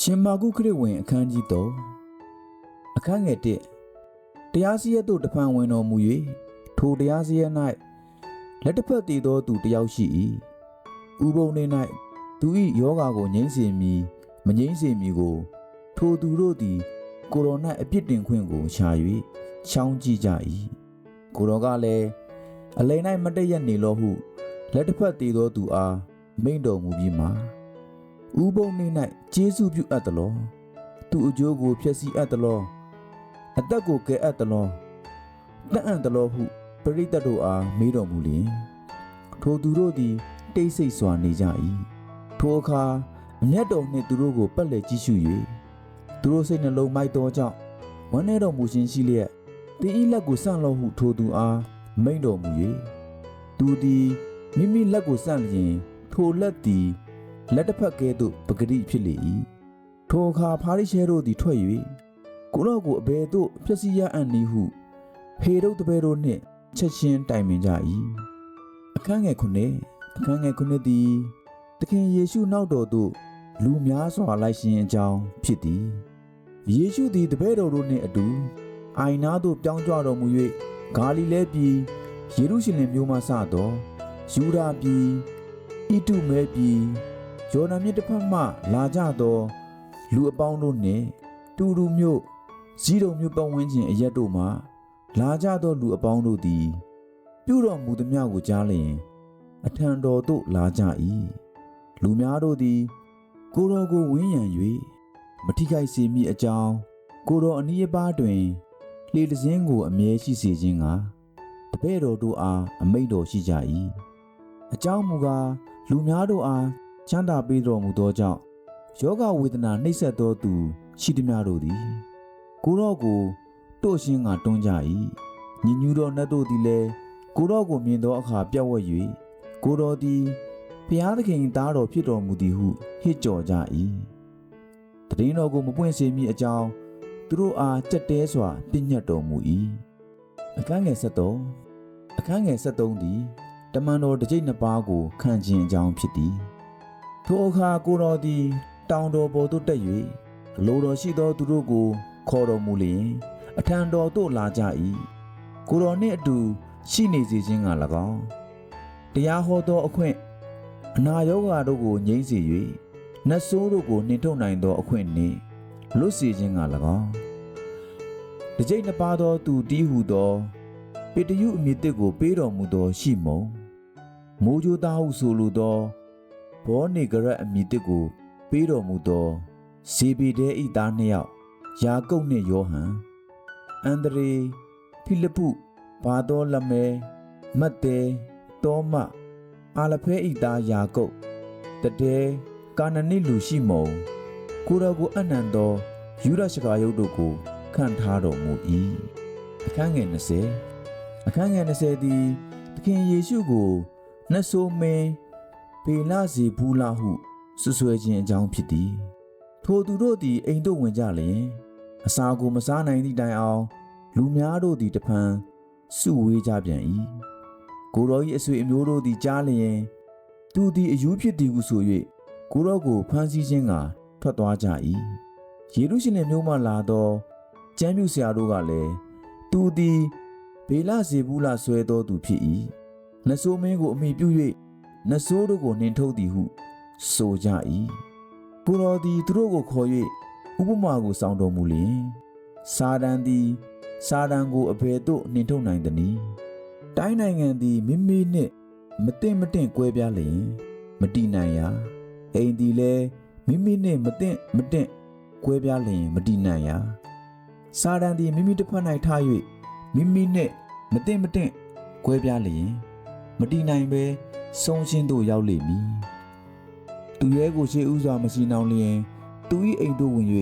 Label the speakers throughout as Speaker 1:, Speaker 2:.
Speaker 1: ရှင်မာကုခရစ်ဝင်အခန်းကြီး3အခန်းငယ်1တရားစီရင်သို့တဖန်ဝင်တော်မူ၍ထိုတရားစီရင်၌လက်တစ်ဖက်တည်သောသူတစ်ယောက်ရှိ၏ဥပုံနေ၌သူ၏ယောဂါကိုငြိမ့်စေမည်မငြိမ့်စေမည်ကို ထိုသူတို့သည် ကိုရိုနာအပြစ်တင်ခွင့်ကိုရှာ၍ချောင်းကြည့်ကြ၏ကိုရောကလည်းအလိန်၌မတည့်ရနေလောဟုလက်တစ်ဖက်တည်သောသူအားမိန့်တော်မူပြီးမှ ဥပုံနေ၌ကျေးဇူးပြုအပ်သလောသူအကျိုးကိုဖျက်ဆီးအပ်သလောအသက်ကိုကယ်အပ်သလောတန်အံ့သလောဟုပရိသတ်တို့အားမေးတော်မူလျင်ထိုသူတို့သည် တိတ်ဆိတ်စွာနေကြ၏ထိုအခါအမျက်တော်နှင့်သူတို့ကိုပက်လက်ကြည့်ရှု၍သူတို့စိတ်နှလုံးမိုက်သောကြောင့်ဝမ်းနည်းတော်မူခြင်းရှိလျက်တင်းဤလက်ကိုဆန့်လောဟုထိုသူအားမိန့်တော်မူ၍သူသည်မိမိလက်ကိုဆန့်လျင်ထိုလက်သည် လက်တစ်ဖက်ကဲ့သို့ပဂတိဖြစ်လေ၏ထိုအခါဖာရိရှဲတို့သည်ထွက်၍ကိုရော့ကိုအဘယ်သို့ဖျက်ဆီးရအံ့နည်းဟုဟေရုတပည့်တို့နှင့်ချက်ချင်းတိုင်ပင်ကြ၏အခန်းငယ်ခုနှစ်အခန်းငယ်ခုနှစ်သည်သခင်ယေရှုနောက်တော်သို့လူများစွာလိုက်ရှင်အကြောင်းဖြစ်သည်ယေရှုသည်တပည့်တော်တို့နှင့်အတူအိုင်နာသို့ပြောင်းကြွတော်မူ၍ဂါလိလဲပြည်ယေရုရှလင်မြို့မှစသောယူဒာပြည်ဣတုမဲပြည် ယော်ဒန်မြစ်တစ်ဖက်မှလာကြသော လူအပေါင်းတို့နှင့် တူတူမြို့ဇီးတုံမြို့ပတ်ဝန်းကျင်အရက်တို့မှလာကြသောလူအပေါင်းတို့သည် ပြုတော်မူသမျှကိုကြားလျင် အထံတော်သို့လာကြ၏လူများတို့သည် ကိုတော်ကိုဝန်းရံ၍မထိခိုက်စေမိအကြောင်းကိုတော်အနီးအပါးတွင်လှေတစင်းကိုအမြဲရှိစေခြင်းကတပည့်တော်တို့အားအမိန့်တော်ရှိကြ၏အကြောင်းမူကားလူများတို့အား ချမ်းသာပေးတော်မူသောကြောင့်ယောဂဝေဒနာနှိပ်စက်သောသူ ရှိသည်များတို့သည် ကိုရော့ကိုတို့ရှင်းကတွန်းကြ၏ညီညူသောနတ်တို့သည်လည်းကိုရော့ကိုမြင်သောအခါပြတ်ဝဲ၍ကိုတော်သည်ဘုရားသခင်သားတော်ဖြစ်တော်မူသည်ဟုဟစ်ကြော်ကြ၏တည်င်းတော်ကိုမပွင့်စေမီအကြောင်းသူတို့အားကြက်တဲစွာပြညတ်တော်မူ၏အခန်းငယ်73အခန်းငယ်73သည်တမန်တော်တစ်ကြိမ်နှစ်ပါးကိုခံခြင်းအကြောင်းဖြစ်သည် ထိုအခါကိုတော်သည် တောင်တော်ပေါ်သို့တက်၍လိုတော်ရှိသောသူတို့ကို ခေါ်တော်မူလျင်အထံတော်သို့လာကြ၏ကိုတော်နှင့်အတူရှိနေစေခြင်းက၎င်းတရားဟောသောအခွင့်အနာရောဂါတို့ကိုငြိမ့်စေ၍နတ်ဆိုးတို့ကိုနှင်ထုတ်နိုင်သောအခွင့်နှင့်လွတ်စေခြင်းက၎င်းတစ်ကြိမ်နှစ်ပါးသောသူတီးဟုသောပေတရုအမည်တစ်ကို ပေးတော်မူသောရှိမုံမိုးကြိုးသားဟုဆိုလိုသော ဘောနေဂရက်အမည်တစ်ကို ပေးတော်မူသောဇေဘီဒဲဤသားနှစ်ယောက်ယာကုပ်နှင့်ယောဟန်အန္ဒရေဖိလိပ္ပုဘာသောလမဲမတ်တဲတောမအာလဖဲဤသားယာကုပ်တတဲကာနနိလူရှိမုံကိုရောကိုအနံသောယူရရှကာယုတ်တို့ကိုခံထားတော်မူ၏အခန်းငယ်20အခန်းငယ်20သည်သခင်ယေရှုကိုနတ်ဆိုးမင်း ပေလစီဘူးလာဟုဆွဆွဲခြင်းအကြောင်းဖြစ်သည်ထိုသူတို့သည်အိမ်သို့ဝင်ကြလျင်အစာကိုမစားနိုင်သည့်တိုင်အောင် လူများတို့သည်တဖန်စုဝေးကြပြန်၏ကိုရော၏အဆွေအမျိုးတို့သည်ကြားလျင်သူသည်အယူဖြစ်သည်ဟုဆို၍ကိုရောကိုဖမ်းဆီးခြင်းကထွက်သွားကြ၏ယေရုရှလင်မြို့မှလာသောကျမ်းပြူဆရာတို့ကလည်းသူသည်ဘေလဇေဘူးလာဆွဲသောသူဖြစ်၏နဆိုးမင်းကိုအမိပြု၍ နဆိုးတို့ကိုနှင်ထုတ်သည်ဟု ဆိုကြ၏ကိုတော်သည်သူတို့ကိုခေါ်၍ဥပမာကိုစောင်းတော်မူလျင်စာဒန်သည် စာဒန်ကိုအဘယ်သို့နှင်ထုတ်နိုင်သနည်းတိုင်းနိုင်ငံသည်မိမိနှင့်မတင့်မတင့်ကွဲပြားလျင်မတည်နိုင်ရာအိမ်သည်လည်းမိမိနှင့်မတင့်မတင့်ကွဲပြားလျင်မတည်နိုင်ရာစာဒန်သည်မိမိတစ်ဖက်၌ထား၍မိမိနှင့်မတင့်မတင့်ကွဲပြားလျင်မတည်နိုင်ပဲ ဆုံးရှင်းသို့ရောက်လိမ့်မည်သူရဲကိုရှေးဥစွာမရှိနှောင်လျင်သူ၏အိမ်သို့ဝင်၍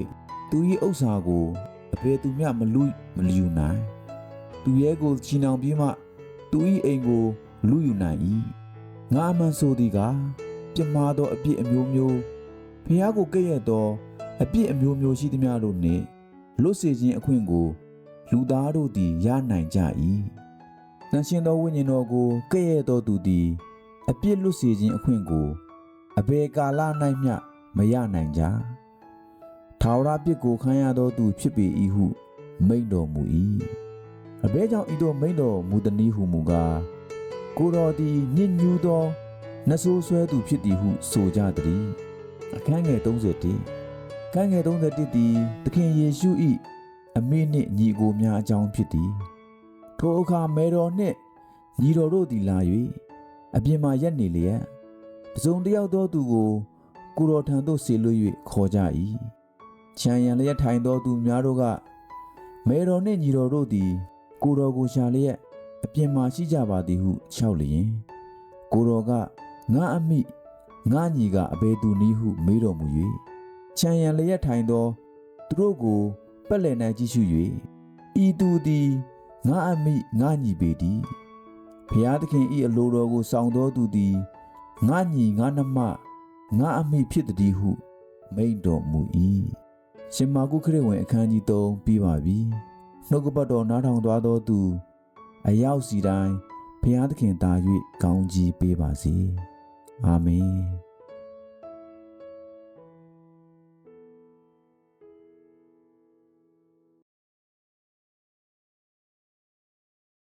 Speaker 1: သူ၏ဥစ္စာကိုအဘယ်သူမျှမလူမလျူနိုင်သူရဲကိုချီနှောင်ပြီးမှသူ၏အိမ်ကိုလူယူနိုင်၏ငါအမှန်ဆိုသည်ကပြမာသောအပြစ်အမျိုးမျိုးဖះကိုကဲ့ရဲ့သောအပြစ်အမျိုးမျိုးရှိသမျှတို့နှင့်လွတ်စေခြင်းအခွင့်ကို လူသားတို့သည်ရနိုင်ကြ၏။တန်ရှင်သောဝိညာဉ်တော်ကိုကဲ့ရဲ့သောသူသည် အပြစ်လွတ်စေခြင်းအခွင့်ကိုအဘယ်ကာလ၌မျှမရနိုင်ကြ။ထာဝရပြစ်ကိုခံရသောသူဖြစ်ပေ၏ဟုမိန့်တော်မူ၏အဘဲကြောင့်ဤသို့မိန့်တော်မူသည်နည်းဟုမူကားကိုတော်သည်ညစ်ညူးသောနဆိုးဆွဲသူဖြစ်သည်ဟုဆိုကြသည်အခန်းငယ်31ခန်းငယ်31သည်သခင်ယေရှု၏အမိနှင့်ညီအကိုများအကြောင်းဖြစ်သည်ထိုအခါမေတော်နှင့်ညီတော်တို့သည်လာ၍ အပြင်မှရက်နေလျက်တစုံတစ်ယောက်သောသူကိုကိုတော်ထံသို့ဆေလွှတ်၍ခေါ်ကြ၏ခြံရံလျက်ထိုင်သောသူများတို့ကမေတော်နှင့်ညီတော်တို့သည် ကိုတော်ကိုရှာလျက်အပြင်မှရှိကြပါသည်ဟုလျှောက်လျင်ကိုတော်ကငါအမိငါညီကအဘယ်သူနည်းဟုမေးတော်မူ၍ခြံရံလျက်ထိုင်သောသူတို့ကိုပက်လည်၌ကြည့်ရှု၍ဤသူသည်ငါအမိငါညီပေသည် ဖျားသခင်ဤအလိုတော်ကိုဆောင်တော်သူသည်ငါညီငါနှမငါအမိဖြစ်သည်ဟု မိန့်တော်မူ၏ရှင်မာကုခရစ်ဝင်အခန်းကြီး3ပြီးပါပြီနှုတ်ကပတ်တော်နားထောင်သွားသောသူ အရောက်စီတိုင်းဖျားသခင်သာ၍ကောင်းကြီးပေးပါစေအာမင်